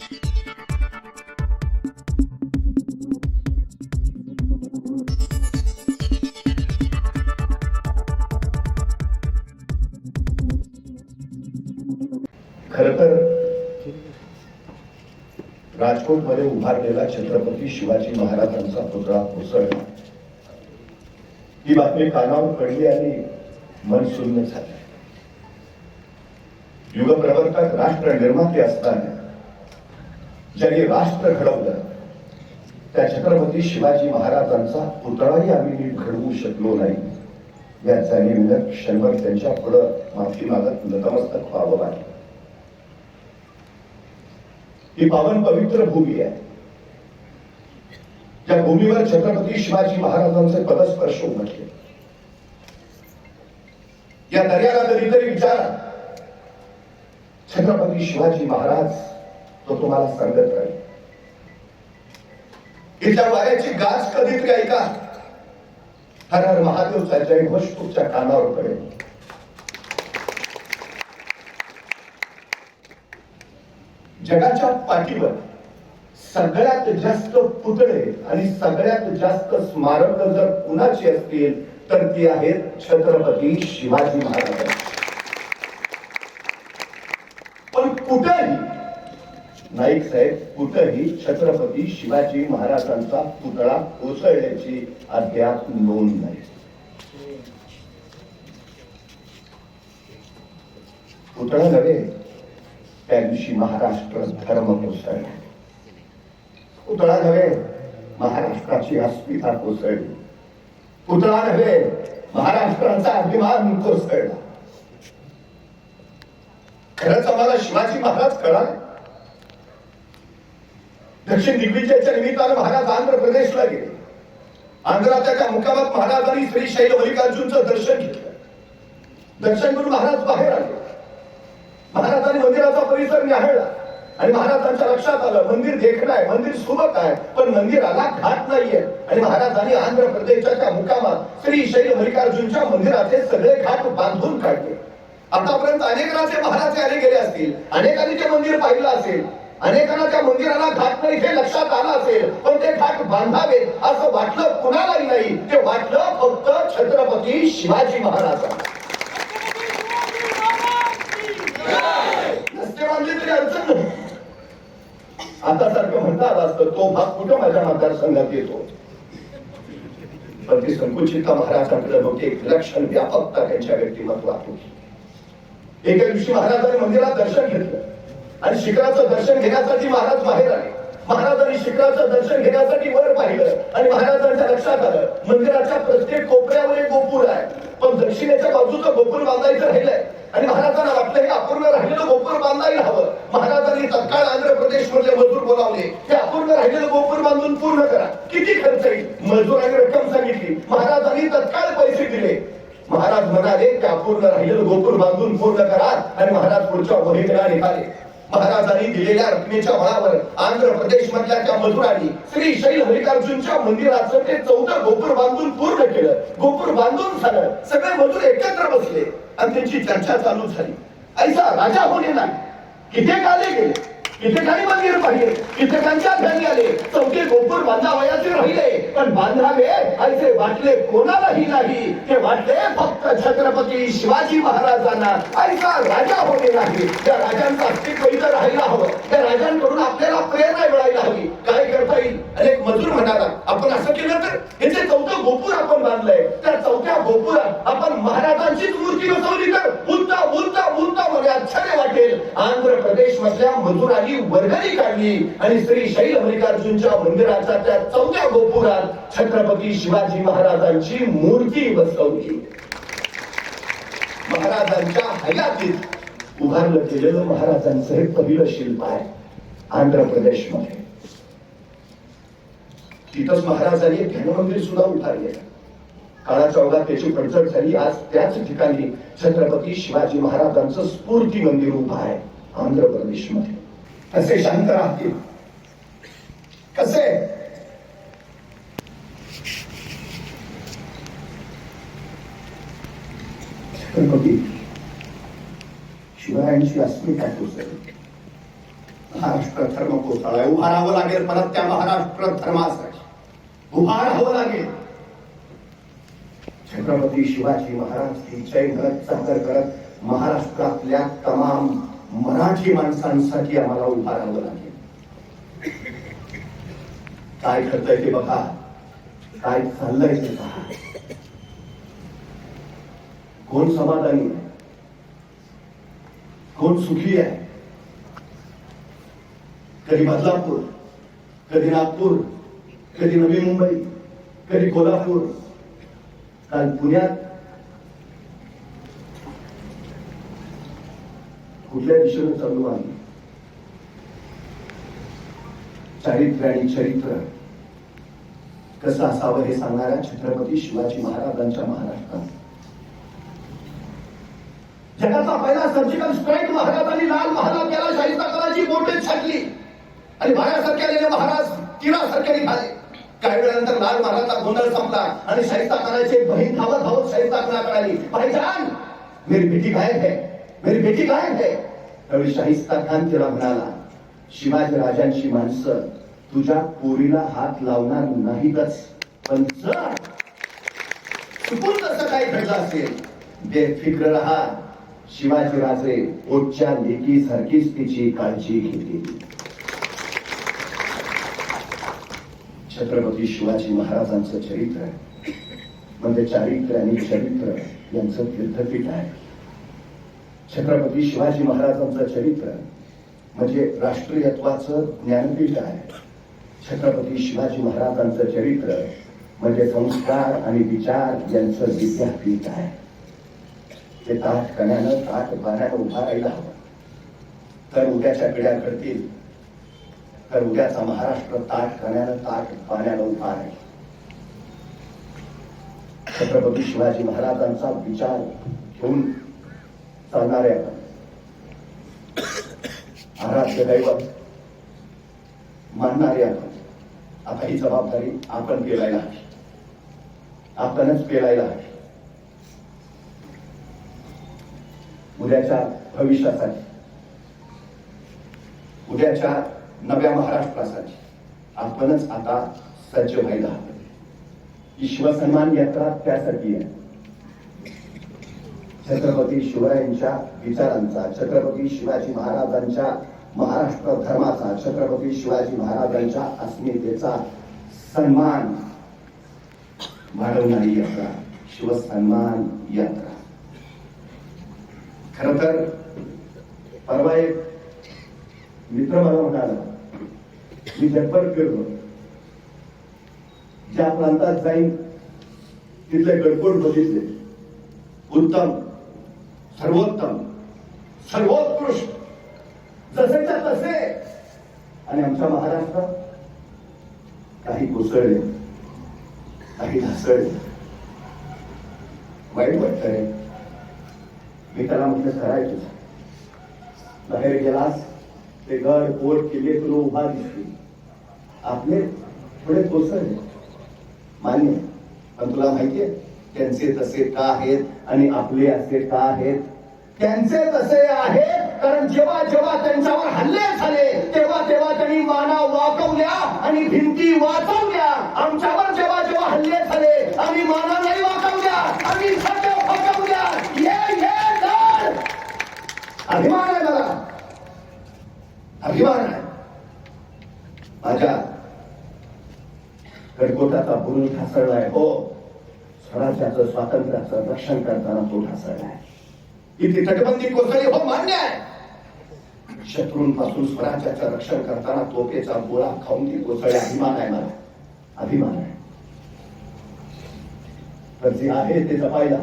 खर तर राजकोटमध्ये उभारलेला छत्रपती शिवाजी महाराजांचा पुतळा कोसळला. ही बातमी कानावर पडली आणि मन शून्य झालं. युगप्रवर्तक राष्ट्र निर्माते असताना ज्यांनी राष्ट्र घडवलं. त्या छत्रपती शिवाजी महाराजांचा पुतळाही आम्ही नीट घडवू शकलो नाही. याचा निमित्त क्षणभर त्यांच्या पुढं माफी मागत नतमस्तक व्हावं लागलं. ही पावन पवित्र भूमी आहे. त्या भूमीवर छत्रपती शिवाजी महाराजांचे पदस्पर्श उमटले. या दर्याला कधीतरी विचारा. छत्रपती शिवाजी महाराज तो तुम्हाला सांगत राहील. हिच्या वाऱ्याची गाज कधीतरी ऐका? हर हर महादेवचा जयघोष तुमच्या कानावर पडेल. जगाच्या पाठीवर सगळ्यात जास्त पुतळे आणि सगळ्यात जास्त स्मारक जर कुणाची असतील तर ती आहेत छत्रपती शिवाजी महाराज पण कुठेही नाईक साहेब कुठंही छत्रपती शिवाजी महाराजांचा पुतळा कोसळल्याची अद्याप नोंद नाही. पुतळा नव्हे त्या दिवशी महाराष्ट्र धर्म कोसळला. पुतळा नव्हे महाराष्ट्राची अस्मिता कोसळली. पुतळा नव्हे महाराष्ट्राचा अभिमान कोसळला. खरंच आम्हाला शिवाजी महाराज कळाले. दक्षिण दिग्विजयाच्या निमित्तानं महाराज आंध्र प्रदेशला गेले. आंध्राच्या मुकामात महाराजांनी श्री शैल मल्लिकार्जुनचं दर्शन घेतलं. दर्शन करून महाराज बाहेर आले. महाराजांनी मंदिराचा परिसर न्याहाळला आणि महाराजांच्या लक्षात आलं मंदिर देखणं आहे मंदिर सुबक आहे पण मंदिराला घाट नाहीये. आणि महाराजांनी आंध्र प्रदेशाच्या मुकामात श्री शैल मल्लिकार्जुनच्या मंदिराचे सगळे घाट बांधून काढले. आतापर्यंत अनेक राजे महाराज आले गेले असतील अनेकांनी ते मंदिर पाहिलं असेल. अनेकांना त्या मंदिराला घाट नाही हे लक्षात आलं असेल पण ते घाट बांधावे असं वाटलं कुणालाही नाही. ते वाटलं फक्त छत्रपती शिवाजी महाराजांना. तरी अडचण आता सारखं म्हणतात असतं तो भाग कुठं माझ्या मतदारसंघात येतो? पण ती संकुचिता महाराजांकडे नव्हती लक्षण व्यापकता त्यांच्या व्यक्तिमत्वात होती एका दिवशी महाराजांनी मंदिरात दर्शन घेतलं. आणि शिखराचं दर्शन घेण्यासाठी महाराज बाहेर आले. महाराजांनी शिखराचं दर्शन घेण्यासाठी वर पाहिलं आणि महाराजांच्या लक्षात आलं मंदिराच्या प्रत्येक कोपऱ्यावर एक गोपूर आहे. पण दक्षिणेच्या बाजूचं गोपूर बांधायचं राहिलंय. आणि महाराजांना वाटलं हे अपूर्ण राहिलेलं गोपूर बांधायला हवं. महाराजांनी तत्काळ आंध्र प्रदेश मधले मजूर बोलावले. हे अपूर्ण राहिलेलं गोपूर बांधून पूर्ण करा. किती खर्च येईल? मजुरांनी रक्कम सांगितली. महाराजांनी तत्काळ पैसे दिले. महाराज म्हणाले ते अपूर्ण राहिलेलं गोपूर बांधून पूर्ण करा. आणि महाराज पुढच्या मोहिमेला निघाले. महाराजांनी दिलेल्या रकमेच्या बळावर आंध्र प्रदेश मधल्या त्या मजुरांनी श्री शैल हरिकार्जुनच्या मंदिराचं ते चौदा गोपूर बांधून पूर्ण केलं. गोपूर बांधून झालं. सगळे मजूर एकत्र बसले. आणि त्यांची चर्चा चालू झाली. ऐसा राजा होणे नाही. किती काले गेले? कित्येकाने मंदिर पाहिले कित्येकांच्या घरी आले. चौके गोपूर बांधावयाचे राहिले. पण बांधावे ऐसे वाटले कोणालाही नाही. ते वाटले फक्त छत्रपती शिवाजी महाराजांना. ऐसा राजा होणे नाही? त्या राजांचं अस्तित्व इथं राहायला हवं. त्या राजांकडून आपल्याला प्रेरणा मिळायला हवी. काय करता येईल? अनेक मजूर म्हणाला आपण असं केलं तर हे जे चौथं गोपूर आपण बांधलंय त्या चौथ्या गोपुरात आपण महाराजांचीच मूर्ती बसवली तर उलटा उलटा उलटा मध्ये आश्चर्य वाटेल. आंध्र प्रदेश मधल्या मजुरांनी वर्गणी काढली आणि श्री शैल मल्लिकार्जुनच्या मंदिराच्या त्या चौथ्या गोपुरात छत्रपती शिवाजी महाराजांची मूर्ती बसवली. महाराजांच्या हयातीत उभारलं गेलेलं महाराजांचं हे पहिलं शिल्प आहे आंध्र प्रदेशमध्ये तिथंच महाराजांनी ध्यानमंदिर सुद्धा उभारले काळा ओघात त्याची पडझड झाली. आज त्याच ठिकाणी छत्रपती शिवाजी महाराजांचं स्फूर्ती मंदिर उभं आहे आंध्र प्रदेशमध्ये कसे शांत राहतील? कसे? छत्रपती शिवरायांची अस्मिता कोसळली महाराष्ट्र धर्म कोसळलाय उभा राहावं लागेल परत त्या महाराष्ट्र धर्मासाठी. उभा राहावं लागेल. छत्रपती शिवाजी महाराज ही जय करत चाकर करत महाराष्ट्रातल्या तमाम मराठी माणसांसाठी आम्हाला उभा राहावं लागेल. काय करताय ते बघा. काय चाललंय ते पहा. कोण समाधानी आहे? कोण सुखी आहे? कधी बदलापूर कधी नागपूर कधी नवी मुंबई कधी कोल्हापूर. काल पुण्यात कुठल्या दिशेने चालू आहे चारित्र्य आणि चरित्र कसं असावं हे सांगणाऱ्या छत्रपती शिवाजी महाराजांच्या महाराष्ट्रात जगाचा पहिला सर्जिकल स्ट्राईक महाराजांनी लाल महाराज केला शाहिस्ता कराची बोटे छाटली. आणि बायासारखे आलेले महाराज तिरासारखे निघाले. काही वेळानंतर लाल महाराजचा गोंधळ संपला आणि शाहिस्ता करायचे बहीण धावत धावत शाहिस्ता करा आली भाईजान मेरी बेटी गायब है. मेरी बेटी काय? है त्यावेळी शाहिस्ता खान तिला म्हणाला शिवाजी राजांची माणसं तुझ्या पोरीला हात लावणार नाहीतच पण जर चुकून असं काही घडलं असेल बेफिक्र राहा. शिवाजी राजे पोटच्या लेकी सारखीच तिची काळजी घेतली. छत्रपती शिवाजी महाराजांचं चरित्र म्हणजे चारित्र्य आणि चरित्र यांचं तीर्थपीठ आहे. छत्रपती शिवाजी महाराजांचं चरित्र म्हणजे राष्ट्रीयत्वाचं ज्ञानपीठ आहे. छत्रपती शिवाजी महाराजांचं चरित्र म्हणजे संस्कार आणि विचार यांचं विद्यापीठ आहे. ते ताट कण्यानं ताट बाण्यानं उभा राहायला हवं. तर उद्याच्या पिढ्या घडतील. तर उद्याचा महाराष्ट्र ताट कण्यानं ताट पाण्यानं उभा राहील. छत्रपती शिवाजी महाराजांचा विचार घेऊन चालणारे आराध्य दैवत मानणारे आता ही जबाबदारी आपण पेलायला हवी. आपणच पेलायला हवी. उद्याच्या भविष्यासाठी उद्याच्या नव्या महाराष्ट्रासाठी आपणच आता सज्ज व्हायला हवं. ही शिवसन्मान यात्रा त्यासाठी आहे. छत्रपती शिवरायांच्या विचारांचा छत्रपती शिवाजी महाराजांच्या महाराष्ट्र धर्माचा छत्रपती शिवाजी महाराजांच्या अस्मितेचा सन्मान वाढवणारी यात्रा शिवसन्मान यात्रा. खर तर परवा एक मित्र मला म्हणाला मी जगभर फिरलो. ज्या प्रांतात जाईन तिथले गडकोट बघितले. उत्तम सर्वोत्तम. सर्वोत्कृष्ट. जसेच्या तसे. आणि आमच्या महाराष्ट्रात काही कोसळले. काही ढासळले. वाईट वाटतंय. मी त्याला म्हटलं करायचं बाहेर गेलास ते गड पोट किल्ले तुला उभा दिसतील. आपले थोडे कोसळले. मान्य पण तुला माहितीये त्यांचे तसे का आहेत आणि आपले असे का आहेत? त्यांचे तसे आहेत कारण जेव्हा जेव्हा त्यांच्यावर हल्ले झाले तेव्हा तेव्हा त्यांनी माना वाकवल्या आणि भिंती वाचवल्या. आमच्यावर जेव्हा जेव्हा हल्ले झाले आम्ही माना नाही वाकवल्या आम्ही सध्या अभिमान आहे मला. अभिमान आहे. माझ्या कडकोटाचा बुरुज ढासळलाय. हो. स्वराज्याचं स्वातंत्र्याचं रक्षण करताना तो ढासळलाय इथे तटबंदी कोसळली हो मान्य आहे. शत्रूंपासून स्वराज्याचं रक्षण करताना तोफेचा गोळा खाऊन ती कोसळली. अभिमान आहे मला. अभिमान आहे. तर जे आहे ते जपायला.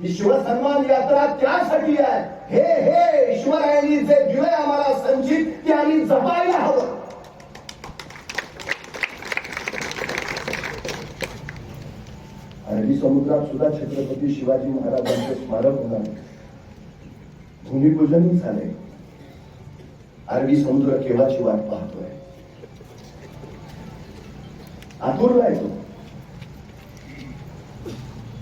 ही शिवसन्मान यात्रा त्यासाठी आहे. हे हे ईश्वरायांनी जे दिलंय आम्हाला संचित ते आम्ही जपायला हवं अरबी समुद्रात सुद्धा छत्रपती शिवाजी महाराजांचे स्मारक होणार भूमिपूजन झाले अरबी समुद्र केव्हाची वाट पाहतोय? आतुरला येतो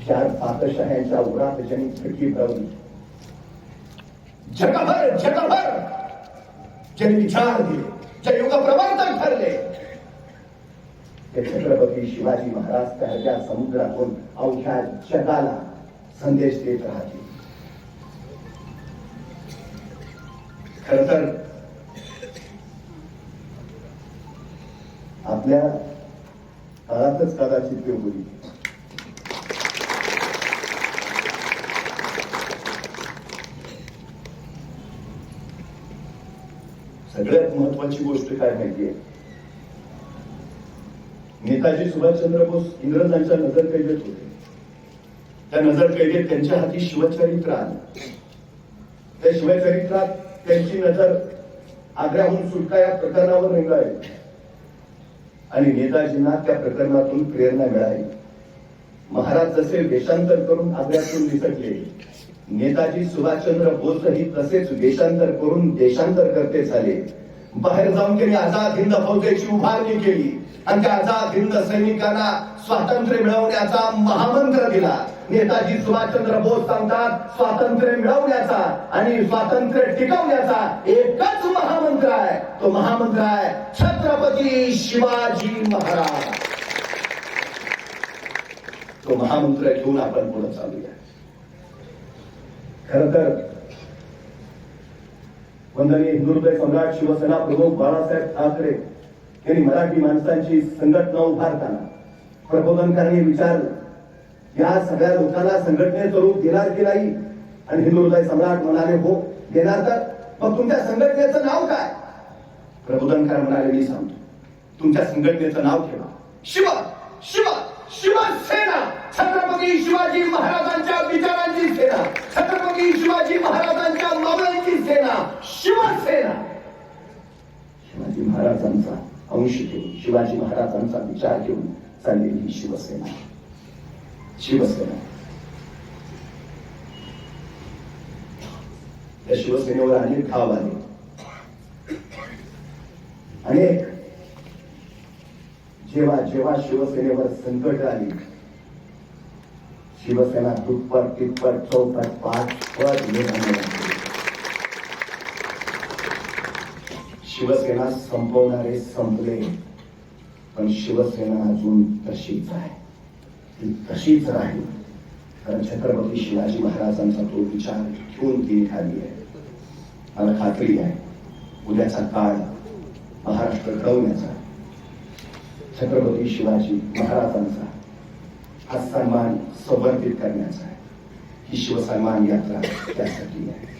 चार पातशाह्यांच्या उरात ज्यांनी खटकी लावली जगभर जगभर! ज्यांनी विचार दिले ज्या युग प्रवर्तक ठरले ते छत्रपती शिवाजी महाराज त्या समुद्रातून अवघ्या जगाला संदेश देत राहतील. खर तर आपल्या काळातच कदाचित ते होईल. सगळ्यात महत्वाची गोष्ट काय माहितीये नेताजी सुभाषचंद्र बोस इंग्रजांच्या नजर कैदेत होते. त्या नजर कैदेत त्यांच्या हाती शिवचरित्र आलं. त्या शिवचरित्रात त्यांची नजर आग्र्याहून सुटका या प्रकरणावर रेंगाळली. आणि नेताजींना त्या प्रकरणातून प्रेरणा मिळाली. महाराज जसे वेषांतर करून आग्र्यातून निसटले नेताजी सुभाषचंद्र बोसही तसेच वेषांतर करून देशांतर करते झाले. बाहेर जाऊन त्यांनी आझाद हिंद फौजेची उभारणी केली. आणि त्या आझाद हिंद सैनिकांना स्वातंत्र्य मिळवण्याचा महामंत्र दिला. नेताजी सुभाषचंद्र बोस सांगतात स्वातंत्र्य मिळवण्याचा आणि स्वातंत्र्य टिकवण्याचा एकच महामंत्र आहे. तो महामंत्र आहे छत्रपती शिवाजी महाराज. तो महामंत्र घेऊन आपण पुढे चालूया. खर तर वंदनीय हिंदुहृदय सम्राट शिवसेना प्रमुख बाळासाहेब ठाकरे यांनी मराठी माणसांची संघटना उभारताना प्रबोधनकारांनी विचारलं या सगळ्या लोकांना संघटनेचं रूप देणार की नाही? आणि हिंदू सम्राट म्हणाले हो देणार तर. मग तुमच्या संघटनेचं नाव काय? प्रबोधनकार म्हणाले मी सांगतो. तुमच्या संघटनेचं नाव ठेवा. शिव शिव शिवसेना. छत्रपती शिवाजी महाराजांच्या विचारांची सेना. छत्रपती शिवाजी महाराजांच्या मावळ्यांची सेना शिवसेना शिवाजी महाराजांचा घेऊन शिवाजी महाराजांचा विचार घेऊन चाललेली ही शिवसेना. शिवसेना. या शिवसेनेवर अनेक घाव आले अनेक. जेव्हा जेव्हा शिवसेनेवर संकट आली शिवसेना दुप्पट तिप्पट चौपट पाच पट वेगाने शिवसेना संपवणारे संपले. पण शिवसेना अजून तशीच आहे. ती तशीच राहील. कारण छत्रपती शिवाजी महाराजांचा तो विचार घेऊन ती निघाली आहे. मला खात्री आहे उद्याचा काळ महाराष्ट्र घडवण्याचा छत्रपती शिवाजी महाराजांचा हा सन्मान संवर्धित करण्याचा आहे. ही शिवसन्मान यात्रा त्यासाठी आहे.